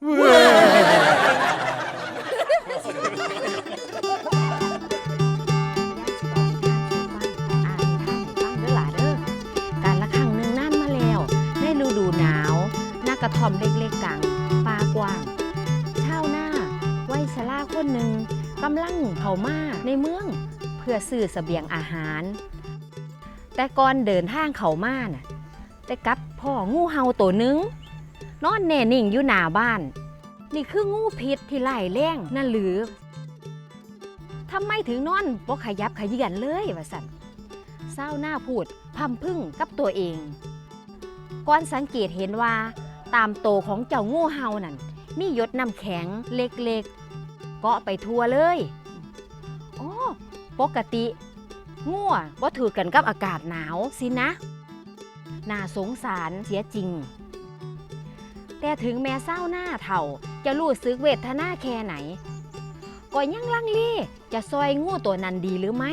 ย่าสิบอกานสู่ฟังอ่านนิทานห้ฟังเด้อหล่ะเด้อการละขังหนึ่งนั่นมาแล้วในฤดูหนาวหน้ากระท่อมเล็กๆกลางป่ากว้างเช่าวนาไว้ชราคนหนึ่งกำลังเขามาในเมือง เพื่อซื้อเสบียงอาหาร แต่ก่อนเดินทางเขามาน่ะได้กับพ่องูเห่าตัวหนึง นอนแน่นิ่งอยู่หน้าบ้าน นี่คืองูพิษที่ไล่แรงนั่นหรือทำไมถึงนอนบ่ขยับขยื่นเลยว่าสันเศร้าหน้าพูดพำพึ่งกับตัวเองก่อนสังเกตเห็นว่า ตามโตของเจ้างูเห่านั่นมีหยดน้ำแข็งเล็กๆ เกาะไปทั่วเลยอ๋อปกติงัวว่าถือกันกับอากาศหนาวสินะ น่าสงสารเสียจริง แต่ถึงแม้เศร้าหน้าเถ่า จะรู้สึกเวทนาแค่ไหนก็ยังลังเลจะซอยงูตัวนั้นดีหรือไม่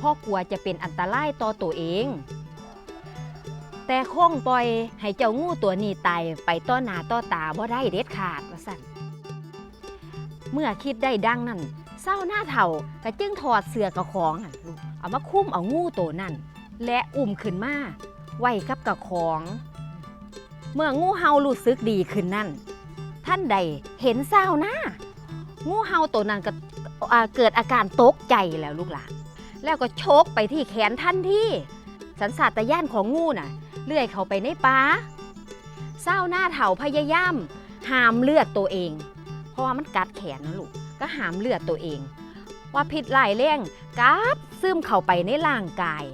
พ่อกลัวจะเป็นอันตรายต่อตัวเอง แต่คงปล่อยให้เจ้างูตัวนี้ตายไปต้อหน้าต้อตาบ่ได้เด็ดขาดว่าสั่นเมื่อคิดได้ดังนั้นเศร้าหน้าเถ่าก็จึงถอดเสื้อกระของเอามาคุ้มเอางูตัวนั้น และอุ้มขึ้นมาไว้กับกระของ เมื่องูเห่ารู้สึกดีขึ้นนั่น ท่านใดเห็นเศร้าหน้างูเห่าตัวนั้นก็เกิดอาการตกใจแล้วลูกหลานแล้วก็โชกไปที่แขนทันที่ สันสาตญาณของงูน่ะ เลื่อยเขาไปในป่าเศร้าหน้าเถาพยายามหามเลือดตัวเอง เพราะว่ามันกัดแขนนะลูกก็หามเลือดตัวเอง ว่าพิษหลายแรงกับซึมเข้าไปในร่างกาย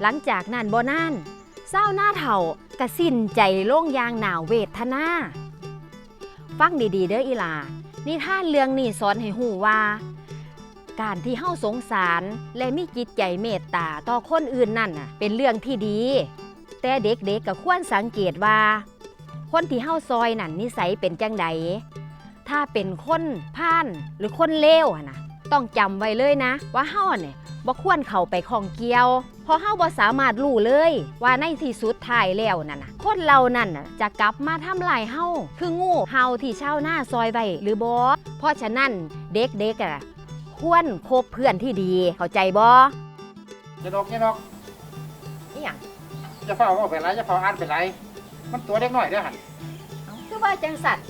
หลังจากนั้นบ่นาน เศร้าหน้าเถากระสิ้นใจโล่งยางหนาวเวทนาฟังดีๆ เด้ออีลานิทานเรื่องนี้สอนให้หูว่า การที่เฮาสงสารและมีจิตใจเมตตาต่อคนอื่นนั่นน่ะ เป็นเรื่องที่ดี แต่เด็กๆกก็ควรสังเกตว่า คนที่เฮาซอยนั่นนิสัยเป็นจังใดถ้าเป็นคนพ่านหรือคนเลวอะนะ ต้องจำไว้เลยนะ ว่าเฮาเนี่ยบ่ควรเข้าไปของเกี่ยว เพราะเฮาบ่สามารถรู้เลย ว่าในที่สุดท้ายแล้วนั่นน่ะคนเรานั่นน่ะจะกลับมาทำลายเฮาคืองูเฮาที่ชาวนาซอยไว้หรือบ่เพราะฉะนั้นเด็กๆอะควรคบเพื่อนที่ดีเข้าใจบ่อย่าดอกอย่าดอกอีหยังอย่าเฝ้าเอาไปไรอย่าเฝ้าอ่านไปไรมันตัวเล็กน้อยเด้อหันเอ้าคือว่าจังสัตว์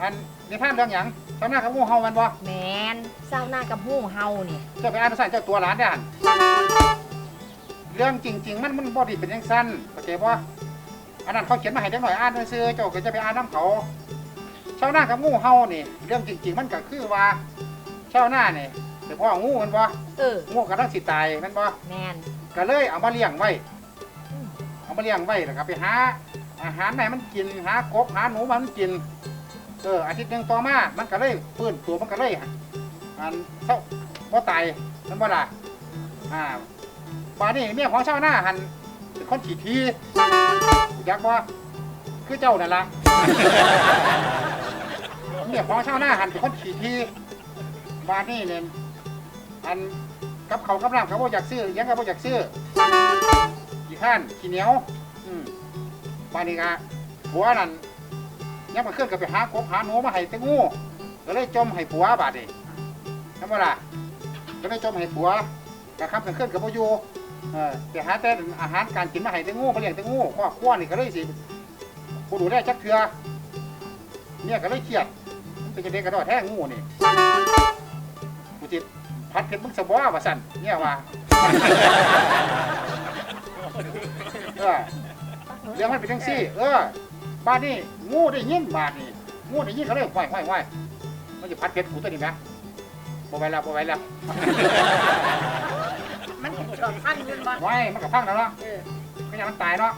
อันนิทานเรื่องหยัง ชาวนากับงูเห่ามันบ่แมนเศร้าหน้ากับหูเฮาเนี่ยเจ้าไปอ่านใส่เจ้าตัวหลานเด้อหันเรื่องจริง ๆ มันมันบ่ไดีเป็นจังซั่นเข้าใจบ่อันนั้นเขาเขียนมาให้เด็กน้อยอ่านซื่อๆเจ้าก็จะไปอ่านน้ำเขาชาวนากับงูเห่านี่ เรื่องจริง ๆ มันก็คือว่าชาวนานี่เป็นพ่องูมันบ่เออ งูกำลังสิตายแมันบ่ แมน ก็เลยเอามาเลี้ยงไว้ อืม เอามาเลี้ยงไว้แล้วก็ไปหาอาหารให้มันกิน หากบหาหนูมามันกิน เอออาทิตย์หนึ่งต่อมามันก็เลยฟื้นตัวมันก็เลยอันเท่าบ่ตายมันบ่ล่ะอ่าบาดนี้เมียของชาวนาหันเป็นคนขี้ทีอยากว่าคือเจ้านั่นล่ะ เมียของชาวนาหันเป็นคนขี้ทีบาดนี้เนี่ยอันกับเขาวกับน้ำเขาบ่อยากซื้อหยังก็บ่อยากซื้อขี้ข้านขี้เหนียวอืมบานนี้ก็ผัวนั่น ยังมาเคลื่อนกับไปหากบหาหนูมาให้แตะงูก็เลยจมให้ผัวบาดนี้ทำไมล่ะก็เลยจมให้ผัวกะคำกันเคลื่อนกับพ่อยู่เออไปหาแต่อาหารการกินมาให้แตะงูมาเลี้ยงแตะงูครอบครัวนี่ก็เลยสิผู้ดูแลจักเทือเนี่ยก็เลยเครียดมันเป็นจะเด็กกระโดดแท้งูนี่กูจิตพัดเพชรมึงสบว่าว่าสั่นเนี่ยว่าเออเรื่องมันเป็นจังซี่ เออ บ้านนี้งูได้ยินบ้านนี้งูได้ยินเขาเลยไหวไหวไหวมันจะพัดเพชรกูตัวนี้ไหมบ่ไหวแล้วบ่ไหวแล้วมันเห็นชอบพันยืนบ่ไหวมันกับพังแล้วเนาะเออก็ยังมันตายเนาะ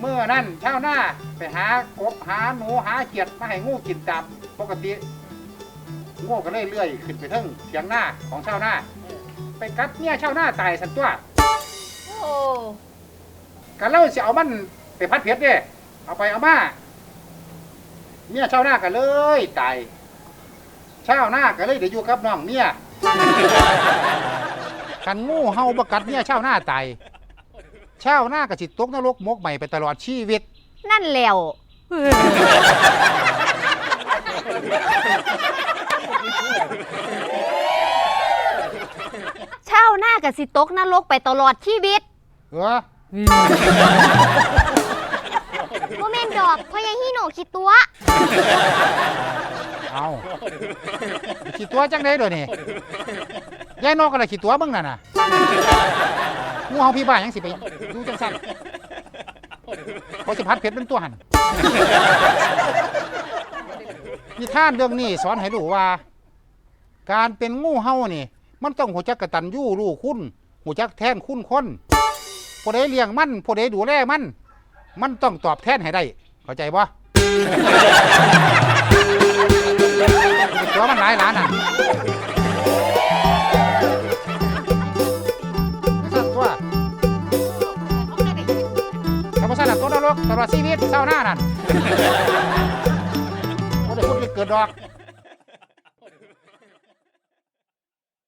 เมื่อนั้นชาวนาไปหากบหาหนูหาเขียดมาให้งูกินตามปกติงูก็เลยเลื่อยขึ้นไปเทึงเถียงหน้าของชาวนาไปกัดเนี่ยชาวนาตายสันตัวโอ้กันเล่าสิเอามันไปพัดเพชรเด้ เอาไปเอามาเมียเช่าหน้ากันเลยตายเช่าหน้ากันเลยเดี๋ยวอยู่กับน้องเมียกันงูเฮาบกัดเมียเช่าหน้าตายเช่าหน้ากับสิตกนรกมกใหม่ไปตลอดชีวิต นั่นแล้วชาวหน้ากับสิตกนรกไปตลอดชีวิตเออโม เมนดอกเพราะยังฮีโนคิดตัว เอาขี่ตัวจังได้เดี๋ยวนี้ยายนกก็เลยขี่ตัวมึงน่ะน่ะงูเห่าพี่บ้านยังสิไปดูจังสั่นเขาสิพัดเพชรเป็นตัวหันนิทานเรื่องนี้สอนให้รู้ว่า การเป็นงูเห่านี่ มันต้องหัวจักกระตันยู่รู้คุณหัวจักแทนคุณคนผู้ใดเลี้ยงมันผู้ใดดูแลมัน มันต้องตอบแทนให้ได้ เข้าใจบ่ตัวมันหลายล้านอะสั่นตัวธรรมชาติตัวนรกตลอดชีวิตเศร้าหน้านั่นโอ้เดี๋ยวพูดเกิดดอก